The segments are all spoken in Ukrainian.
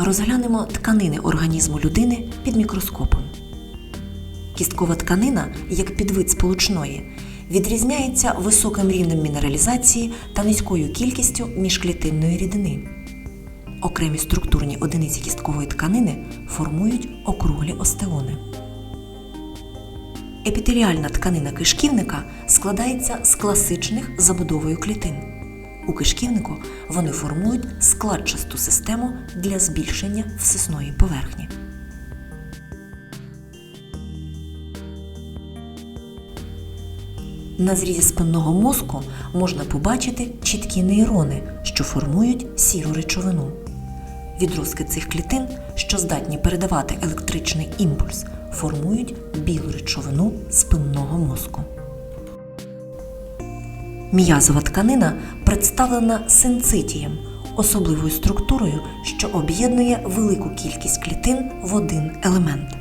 Розглянемо тканини організму людини під мікроскопом. Кісткова тканина, як підвид сполучної, відрізняється високим рівнем мінералізації та низькою кількістю міжклітинної рідини. Окремі структурні одиниці кісткової тканини формують округлі остеони. Епітеріальна тканина кишківника складається з класичних забудовою клітин. У кишківнику вони формують складчасту систему для збільшення всисної поверхні. На зрізі спинного мозку можна побачити чіткі нейрони, що формують сіру речовину. Відростки цих клітин, що здатні передавати електричний імпульс, формують білу речовину спинного мозку. М'язова тканина представлена синцитієм, особливою структурою, що об'єднує велику кількість клітин в один елемент.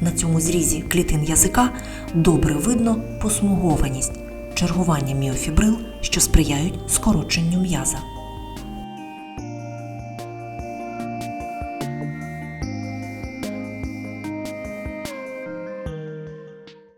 На цьому зрізі клітин язика добре видно посмугованість, чергування міофібрил, що сприяють скороченню м'яза.